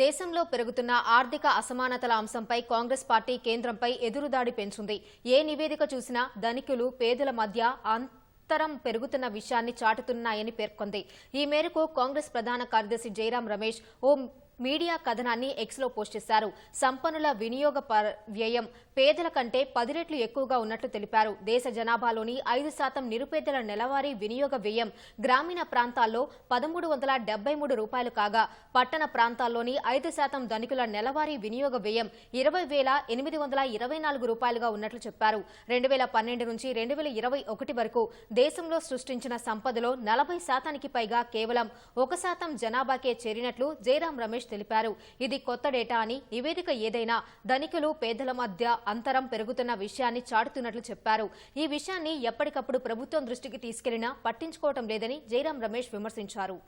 దేశంలో పెరుగుతున్న ఆర్థిక అసమానతల అంశంపై కాంగ్రెస్ పార్టీ కేంద్రంపై ఎదురుదాడి పెంచుంది. ఏ నివేదిక చూసినా ధనికులు పేదల మధ్య అంతరం పెరుగుతున్న విషయాన్ని చాటుతున్నాయని పేర్కొంది. ఈ మేరకు కాంగ్రెస్ ప్రధాన కార్యదర్శి జయరాం రమేష్ ఓ మీడియా కథనాన్ని ఎక్స్లో పోస్ట్ చేశారు. సంపన్నుల వినియోగ ప- వ్యయం పేదల కంటే పది రెట్లు ఎక్కువగా ఉన్నట్లు తెలిపారు. దేశ జనాభాలోని ఐదు శాతం నిరుపేదల నెలవారీ వినియోగ వ్యయం గ్రామీణ ప్రాంతాల్లో పదమూడు వందల డెబ్బై మూడు రూపాయలు కాగా పట్టణ ప్రాంతాల్లోని ఐదు శాతం ధనికుల నెలవారీ వినియోగ వ్యయం ఇరవై వేల ఎనిమిది వందల ఇరవై నాలుగు రూపాయలుగా ఉన్నట్లు చెప్పారు. రెండు వేల పన్నెండు నుంచి రెండు వేల ఇరవై ఒకటి వరకు దేశంలో సృష్టించిన సంపదలో నలభై శాతానికి పైగా కేవలం ఒక శాతం జనాభాకే చేరినట్లు జయరాం రమేష్ తెలిపారు. ఇది కొత్త డేటా అని నివేదిక ఏదైనా ధనికులు పేదల మధ్య అంతరం పెరుగుతున్న విషయాన్ని చాటుతున్నట్లు చెప్పారు. ఈ విషయాన్ని ఎప్పటికప్పుడు ప్రభుత్వం దృష్టికి తీసుకెళ్ళినా పట్టించుకోవటం లేదని జయరాం రమేష్ విమర్శించారు.